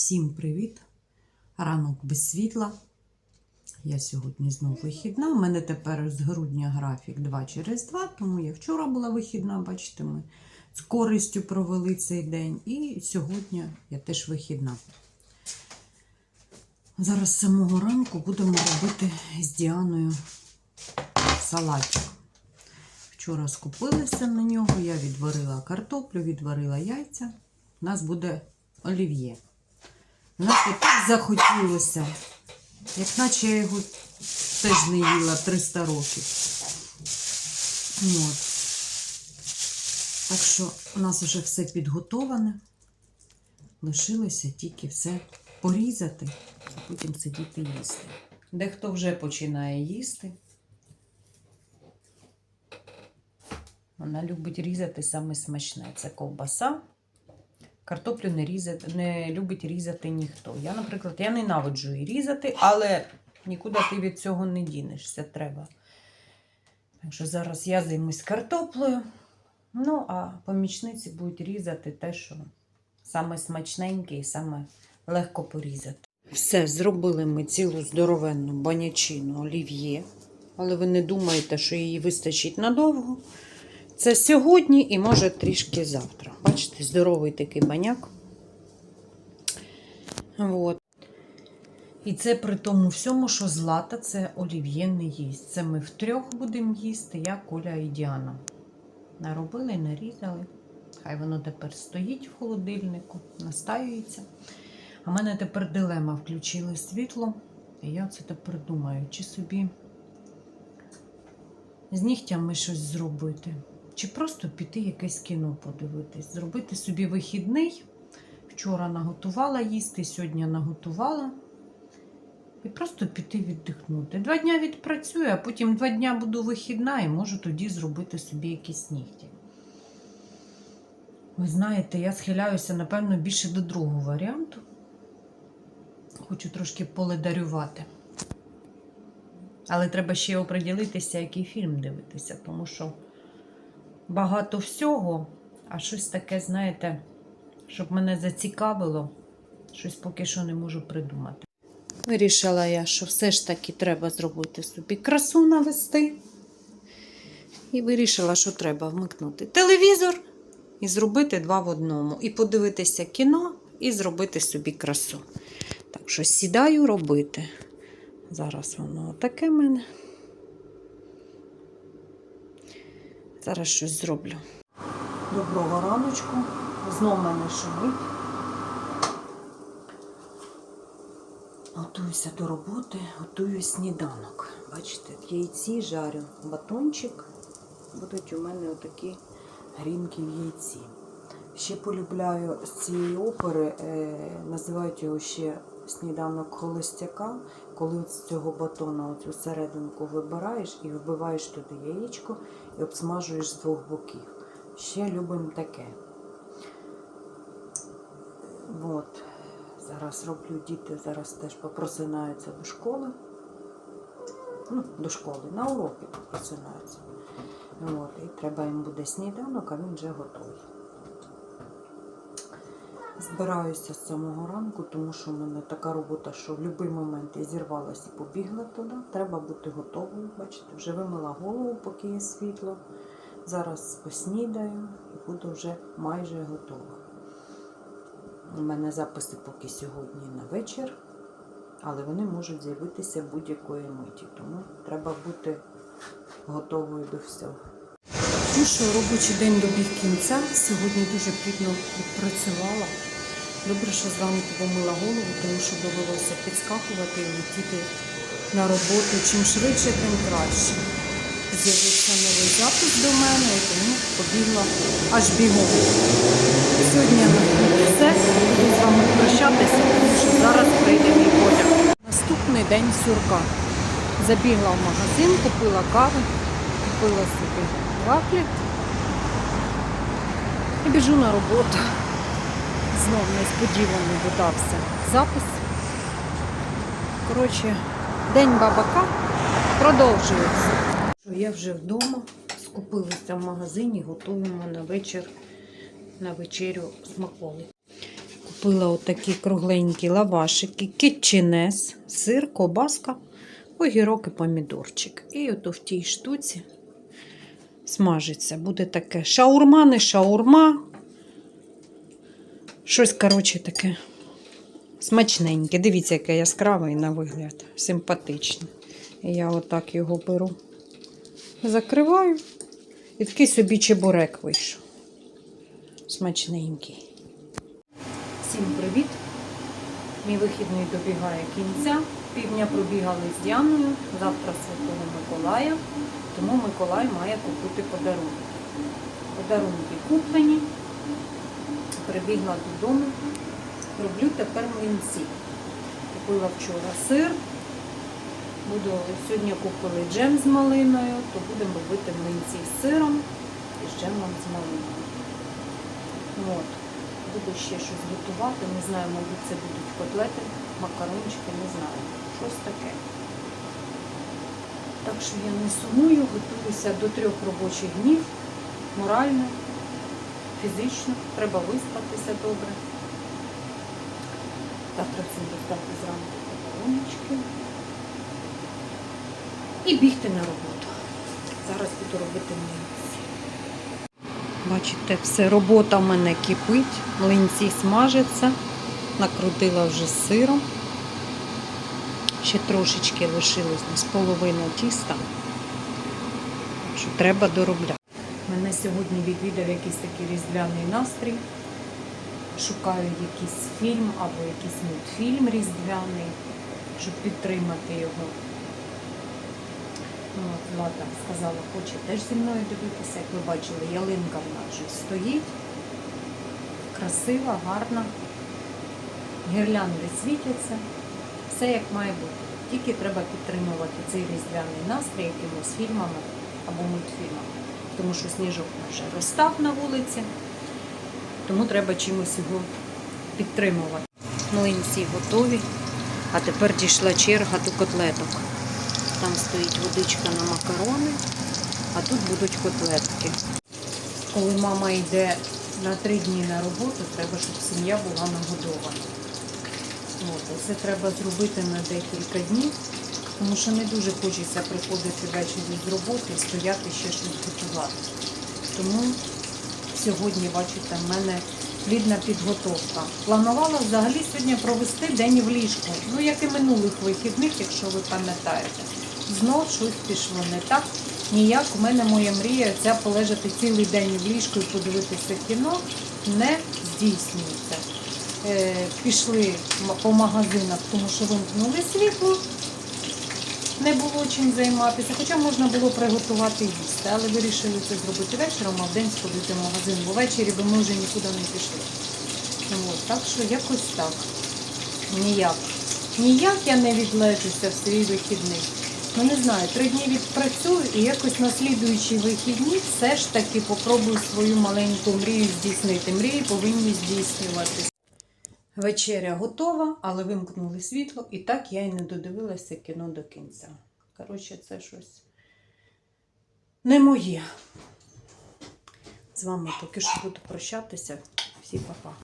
Всім привіт! Ранок без світла. Я сьогодні знову вихідна. У мене тепер з грудня графік 2 через 2, тому я вчора була вихідна, бачите, ми з користю провели цей день. І сьогодні я теж вихідна. Зараз з самого ранку будемо робити з Діаною салатик. Вчора скупилися на нього, я відварила картоплю, відварила яйця. У нас буде олів'є. І так захотілося, як наче я його теж не їла 300 років. От. Так що у нас вже все підготоване. Лишилося тільки все порізати, а потім сидіти їсти. Дехто вже починає їсти. Вона любить різати саме смачне. Це ковбаса. Картоплю не, різати, не любить різати ніхто. Я, наприклад, я ненавиджу її різати, але нікуди ти від цього не дінешся треба. Так що зараз я займусь картоплею. Ну, а помічниці будуть різати те, що саме смачненьке і саме легко порізати. Все, зробили ми цілу здоровенну банячину олів'є. Але ви не думаєте, що її вистачить надовго. Це сьогодні і може трішки завтра. Бачите, здоровий такий баняк. От. І це при тому всьому, що злата це олів'є не їсть. Це ми втрьох будемо їсти, я, Коля і Діана. Наробили, нарізали. Хай воно тепер стоїть в холодильнику, настаюється. А в мене тепер дилема включили світло. І я це тепер думаю, чи собі з нігтями щось зробити. Чи просто піти якесь кіно подивитись, зробити собі вихідний. Вчора наготувала їсти, сьогодні наготувала. І просто піти віддихнути. Два дня відпрацюю, а потім два дня буду вихідна і можу тоді зробити собі якісь нігті. Ви знаєте, я схиляюся, напевно, більше до другого варіанту. Хочу трошки поледарювати. Але треба ще оприділитися, який фільм дивитися, тому що багато всього, а щось таке, знаєте, щоб мене зацікавило, щось поки що не можу придумати. Вирішила я, що все ж таки треба зробити собі красу навести. І вирішила, що треба вмикнути телевізор і зробити два в одному. І подивитися кіно, і зробити собі красу. Так що сідаю робити. Зараз воно таке мене. Зараз щось зроблю. Доброго раночку. Знов мене шумить. Готуюся до роботи, готую сніданок. Бачите, яйці жарю батончик. Будуть у мене отакі грінки в яйці. Ще полюбляю з цієї опери, е, називають його ще сніданок холостяка, коли з цього батона оцю серединку вибираєш і вбиваєш туди яєчко і обсмажуєш з двох боків. Ще любимо таке. От. Зараз роблю діти, зараз теж попросинаються до школи. Ну, до школи, на уроки попросинаються. От, і треба їм буде сніданок, а він вже готовий. Збираюся з самого ранку, тому що в мене така робота, що в будь-який момент я зірвалася і побігла туди. Треба бути готовою. Бачите, вже вимила голову, поки є світло. Зараз поснідаю і буду вже майже готова. У мене записи поки сьогодні на вечір, але вони можуть з'явитися будь-якої миті, тому треба бути готовою до всього. Ну що, робочий день добіг кінця. Сьогодні дуже плідно відпрацювала. Добре, що зранку помила голову, тому що довелося підскакувати і летіти на роботу. Чим швидше, тим краще. З'явився новий запис до мене, і тому побігла аж бігом. Сьогодні все. Буду з вами прощатися, тому що зараз прийде мій потяг. Наступний день сюрка. Забігла в магазин, купила кави, купила собі вафлі і біжу на роботу. Знов несподівано додався запис. Коротше, день бабака продовжується. Я вже вдома, скупилися в магазині, готуємо на вечір, на вечерю смаколи. Купила отакі кругленькі лавашики, кетченес, сир, ковбаска, огірок і помідорчик. І ото в тій штуці смажиться. Буде таке шаурма, не шаурма. Щось, коротше, таке смачненьке. Дивіться, яке яскраве і на вигляд. Симпатичне. Я отак його беру, закриваю. І такий собі чебурек вийшов. Смачненький. Всім привіт! Мій вихідний добігає кінця. Півдня пробігали з Діаною, завтра Святого Миколая, тому Миколай має купити подарунок. Подарунки куплені. Прибігла додому. Роблю тепер млинці. Купила вчора сир. Буду, сьогодні купили джем з малиною, то будемо робити млинці з сиром і з джемом з малиною. От. Буду ще щось готувати. Не знаю, мабуть, це будуть котлети, макарончики, не знаю. Щось таке. Так що я не сумую, готуюся до трьох робочих днів. Морально, фізично. Треба виспатися добре. Завтра всім достати зранку подаруночки. І бігти на роботу. Зараз буду робити млинці. Бачите, все, робота в мене кипить, млинці смажаться, накрутила вже сиром. Ще трошечки лишилось з половини тіста, що треба доробляти. Мене сьогодні відвідав якийсь такий різдвяний настрій. Шукаю якийсь фільм або якийсь мультфільм різдвяний, щоб підтримати його. Ну, Влада сказала, хоче теж зі мною дивитися. Як ви бачили, ялинка в нас вже стоїть. Красива, гарна. Гірлянди світяться. Все як має бути. Тільки треба підтримувати цей різдвяний настрій якимось фільмами або мультфільмами. Тому що сніжок вже розстав на вулиці, тому треба чимось його підтримувати. Млинці готові, а тепер дійшла черга до котлеток. Там стоїть водичка на макарони, а тут будуть котлетки. Коли мама йде на три дні на роботу, треба, щоб сім'я була нагодована. От, це треба зробити на декілька днів, тому що не дуже хочеться приходити ввечері з роботи стояти ще щось готувати. Тому сьогодні, бачите, в мене плідна підготовка. Планувала взагалі сьогодні провести день в ліжку. Ну, як і минулих вихідних, якщо ви пам'ятаєте. Знов щось пішло не так. Ніяк у мене моя мрія ця полежати цілий день в ліжку і подивитися кіно не здійснюється. Е, пішли по магазинах, тому що вимкнули світло, не було чим займатися. Хоча можна було приготувати їсти, але вирішили це зробити вечором, а вдень сходити в магазин, бо ввечері би ми вже нікуди не пішли. От, так що якось так. Ніяк. Ніяк я не відлежуся в свій вихідний. Ну не знаю, три дні відпрацюю і якось на слідуючі вихідні все ж таки попробую свою маленьку мрію здійснити. Мрії повинні здійснюватися. Вечеря готова, але вимкнули світло, і так я і не додивилася кіно до кінця. Коротше, це щось не моє. З вами поки що буду прощатися. Всі па-па.